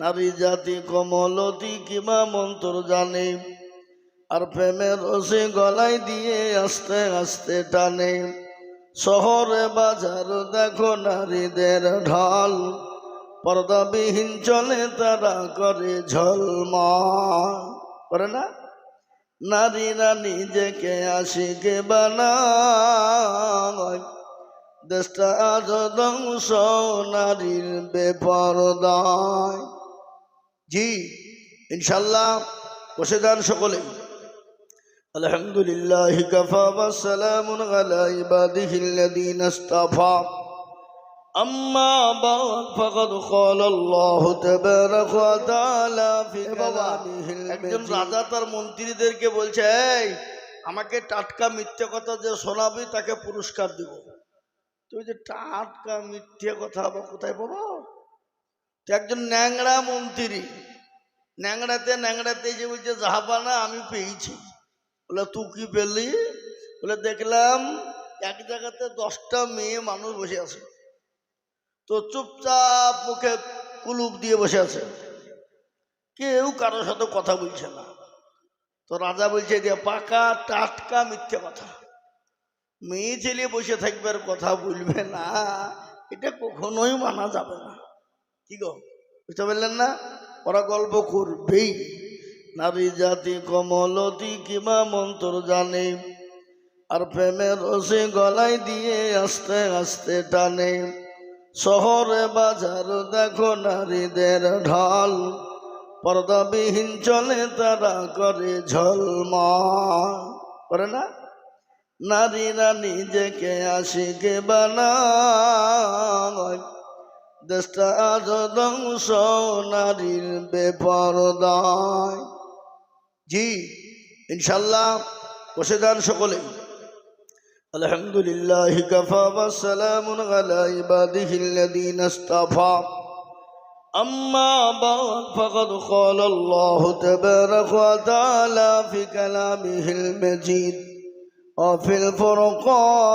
নারী জাতি কমলতি কিবা মন্ত্র জানে, আর প্রেমের রসে গলায় দিয়ে আস্তে আস্তে টানে। শহরে বাজার দেখো নারীদের ঢল, পর্দাবিহীন চলে তারা করে ঝলমা করে না? নারীরা নিজেকে আশিকে বানায়, দেশটা আজ ধ্বংস, নারীর বেপরদায়। জি ইনশাল্লাহ বসে যান সকলে আলহামদুলিল্লাহ কাফা ওয়াসালামু আলা ইবাদিহিল্লাযীনা ইসতাফা أما بعد فقد قال الله تبارك وتعالى في كلامه একজন রাজা তার মন্ত্রীদেরকে বলছে এই আমাকে টাটকা মিথ্যে কথা যে শোনাবি তাকে পুরস্কার দিব তুই যে টাটকা মিথ্যে কথা আবার কোথায় পাবো তো একজন ন্যাংরা মন্ত্রী ন্যাংরাতে ন্যাংরাতে যে বলছে জাহাবানা আমি পেয়েছি। বলে, তুই কি পেলি? বলে, দেখলাম এক জায়গাতে দশটা মেয়ে মানুষ বসে আছে। তো চুপচাপ মুখে কুলুপ দিয়ে বসে আছে। কেউ কারোর সাথে কথা বলছে না। তো রাজা বলছে যে পাকা, টাটকা, মিথ্যে কথা। মেয়ে ছেলে বসে থাকবে আর কথা বলবে না। এটা কখনোই মানা যাবে না। কি গো? বুঝতে পারলেন না? ওরা গল্প করবেই। নারী জাতি কমলতি কিবা মন্ত্র জানে, আর প্রেমের রসে গলায় দিয়ে আস্তে আস্তে টানে। শহরে বাজার দেখো নারীদের ঢল, পর্দাবিহীন চলে তারা করে ঝলমা করে না? নারীরা নিজেকে আশিকে বানায়। দেশটা আজ ধ্বংস নারীর বেপরদায় জি ইনশাল্লাহ বসে যান সকলে الحمد لله كفى وسلام على عباده الذين اصطفى أما بعد فقد قال الله تبارك وتعالى في كلامه المجيد وفي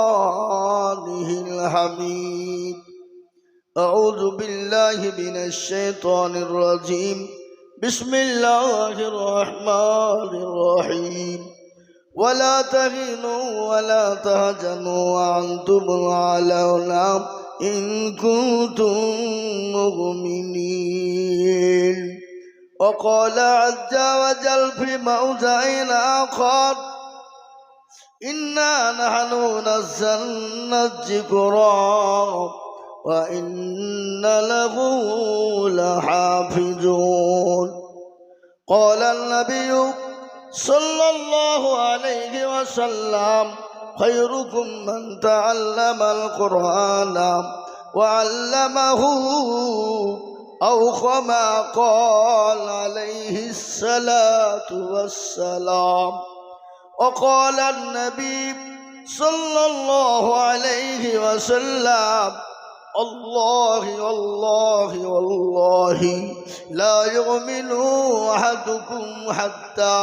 الفرقانه الحميد أعوذ بالله من الشيطان الرجيم. بسم الله الرحمن الرحيم. ولا تهنوا ولا تهجنوا وأنتم الأعلون إن كنتم مؤمنين. وقال عز وجل في موضع آخر إنا نحن نزلنا الذكر وإن له لحافظون قال النبي صلى الله عليه وسلم خيركم من تعلم القرآن وعلمه أو كما قال عليه الصلاة والسلام وقال النبي صلى الله عليه وسلم الله والله والله لا يؤمن أحدكم حتى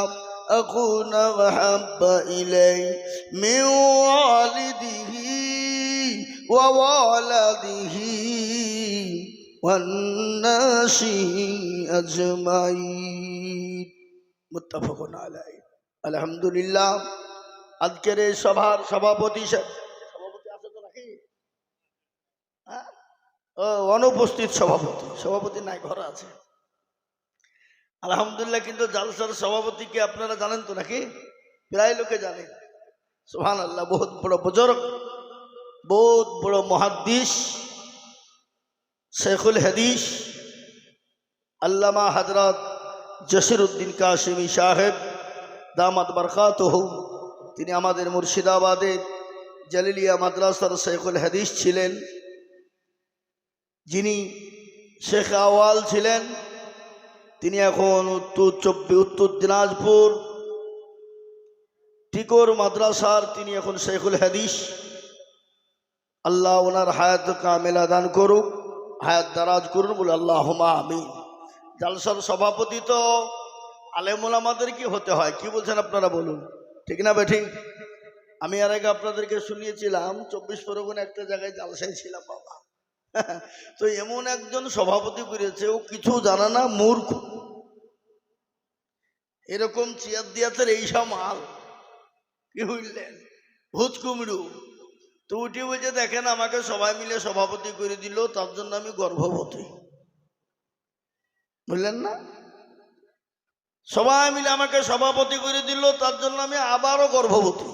أكون أحب إليه من والده ووالده والناس أجمعين متفق عليه الحمد لله আজকের এই সভার সভাপতি সা- সভাপতি অনুপস্থিত সভাপতি। সভাপতি নাই, ঘরে আছে। আলহামদুলিল্লাহ, কিন্তু জালসার সভাপতিকে আপনারা জানেন তো নাকি? প্রায় লোকে জানে। সোহান আল্লাহ বহুত বড় বুজুর্গ, বহুত বড় মহাদ্দিস, শেখুল হাদিস, আল্লামা হজরত জসির উদ্দিন কাশিমি সাহেব, দামাত বরকাত তিনি আমাদের মুর্শিদাবাদে জালিলিয়া মাদ্রাসার শেখুল হাদিস ছিলেন। যিনি শেখ আওয়াল ছিলেন, তিনি এখন উত্তর চব্বিশ, উত্তর দিনাজপুর, টিকোর মাদ্রাসার তিনি এখন শেখুল হাদিস। আল্লাহ ওনার হায়াত কামেলা দান করুক, হায়াত দারাজ করুন, বলে আল্লাহ আমি জালসার সভাপতি তো আলেমুল আমাদের কি হতে হয়, কি বলছেন আপনারা বলুন। ঠিক না বেঠিক আমি আর আগে আপনাদেরকে শুনিয়েছিলাম, চব্বিশ পরগনা একটা জায়গায় জালসায় ছিলাম বাবা। তো এমন একজন সভাপতি করেছে, ও কিছু জানে না, মূর্খ। এরকম চেয়ার দিয়াতে এইসব মাল। কি বুঝলেন ভূত কুমড়ু। তো উঠে বলছে, দেখেন, আমাকে সবাই মিলে সভাপতি করে দিল, তার জন্য আমি গর্ভবতী। বুঝলেন না? সবাই মিলে আমাকে সভাপতি করে দিল, তার জন্য আমি আবারও গর্ভবতী।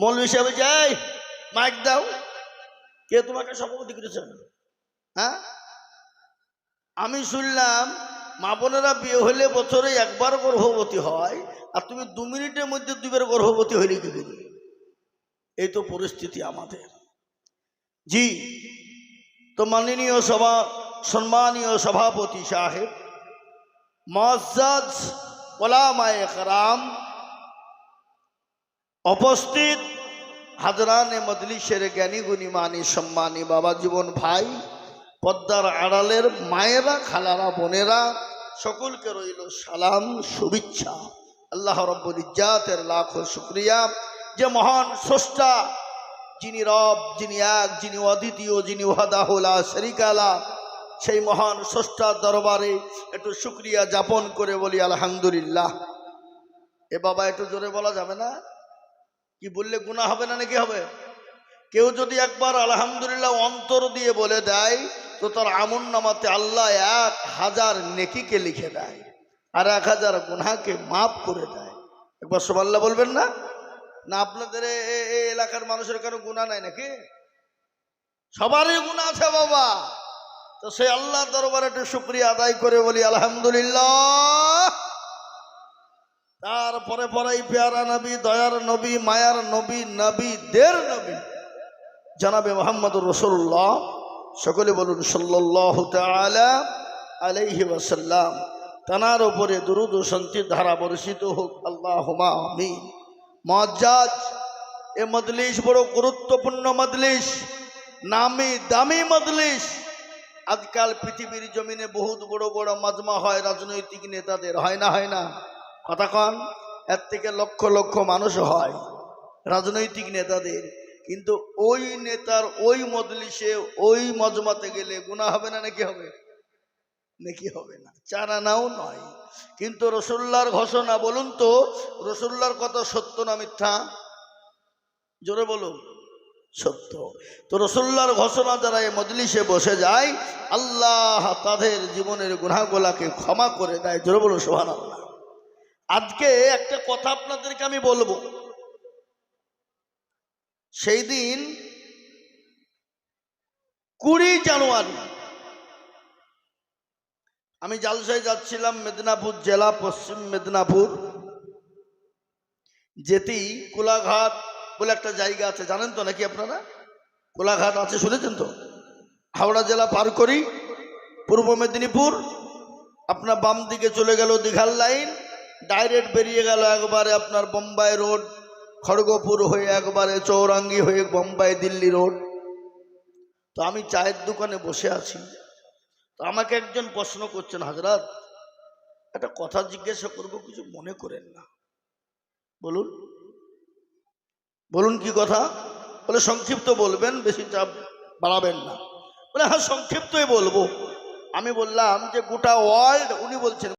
মল হিসাবে যাই মাইক দাও। কে তোমাকে সভাপতি করেছে? হ্যাঁ? আমি শুনলাম মা বোনেরা বিয়ে হলে বছরে একবার গর্ভবতী হয়, আর তুমি দু মিনিটের মধ্যে দুবার গর্ভবতী হইলে কি করি এই তো পরিস্থিতি আমাদের। জি, তো মাননীয় সভা, সম্মানীয় সভাপতি সাহেব উপস্থিত হাজরানে মজলিসের জ্ঞানী গুণী মানি সম্মানী বাবা জীবন ভাই পদ্মার আড়ালের মায়েরা, খালারা, বোনেরা সকলকে রইল সালাম, শুভেচ্ছা। আল্লাহ রব্বুল ইজ্জাতের লাখ শুক্রিয়া। যে মহান স্রষ্টা, যিনি রব, যিনি এক, যিনি অদ্বিতীয়, যিনি ওয়াদাহুলা শরিকালা সেই মহান স্রষ্টার দরবারে একটু শুক্রিয়া যাপন করে বলি, আলহামদুলিল্লাহ। এ বাবা, একটু জোরে বলা যাবে না? কি বললে গুণা হবে না নাকি হবে? কেউ যদি একবার আলহামদুলিল্লাহ অন্তর দিয়ে বলে দেয়, তো তার আমন নামাতে আল্লাহ এক হাজার নেকিকে লিখে দেয় আর এক হাজার গুনাকে মাফ করে দেয়। একবার সোমাল্লা বলবেন না? না, আপনাদের এই এলাকার মানুষের কারও গুণা নাই নাকি? সবারই গুণা আছে বাবা। তো সেই আল্লাহ দরবারে একটু শুক্রিয়া আদায় করে বলি, আলহামদুলিল্লাহ। তারপরে পরে পেয়ারা নবী, দয়ার নবী, মায়ার নবী নবী, নবীদের নবী। জানাবে মোহাম্মদ রসুল্লাহ সকলে বলুন সাল্লাহ আলাইহি ওয়াসাল্লাম। তানার ওপরে দুরুদ শান্তির ধারা বর্ষিত হোক আল্লাহ আমিন। মজ্জাজ, এ মজলিস বড় গুরুত্বপূর্ণ মজলিস, নামি দামি মজলিস। আজকাল পৃথিবীর জমিনে বহুত বড় বড় মাজমা হয়, রাজনৈতিক নেতাদের, হয় না হয় না? কথা কন, এর থেকে লক্ষ লক্ষ মানুষ হয়, রাজনৈতিক নেতাদের। কিন্তু ওই নেতার ওই মজলিসে ওই মজমাতে গেলে গুণা হবে না নাকি হবে? নাকি হবে না? চারা নাও নয়। কিন্তু রসুল্লার ঘোষণা, বলুন তো রসুল্লার কথা সত্য না মিথ্যা? জোরে বলুন, সত্য। তো রসুল্লার ঘোষণা, যারা এই মজলিসে বসে যায়, আল্লাহ তাদের জীবনের গুনাহগুলাকে ক্ষমা করে দেয়। জোরে বলুন সোহান আল্লাহ আজকে একটা কথা আপনাদেরকে আমি বলব। সেই দিন কুড়ি জানুয়ারি, আমি জালসায় যাচ্ছিলাম মেদিনীপুর জেলা, পশ্চিম মেদিনীপুর। যেতেই কোলাঘাট বলে একটা জায়গা আছে, জানেন তো নাকি আপনারা? কোলাঘাট আছে, শুনেছেন তো? হাওড়া জেলা পার করি, পূর্ব মেদিনীপুর। আপনার বাম দিকে চলে গেল দীঘার লাইন, ডাইরেক্ট বেরিয়ে গেল একবারে আপনার বোম্বাই রোড খড়গপুর হয়ে একবারে চৌরাঙ্গি হয়ে বোম্বাই দিল্লি রোড। তো আমি চায়ের দোকানে বসে আছি। তো আমাকে একজন প্রশ্ন করছেন, হাজরাত, একটা কথা জিজ্ঞাসা করব, কিছু মনে করেন না। বলুন। বলুন কি কথা? বলে, সংক্ষিপ্ত বলবেন, বেশি চাপ বাড়াবেন না। বলে হ্যাঁ সংক্ষিপ্তই বলব। আমি বললাম যে, গোটা ওয়ার্ল্ড, উনি বলছেন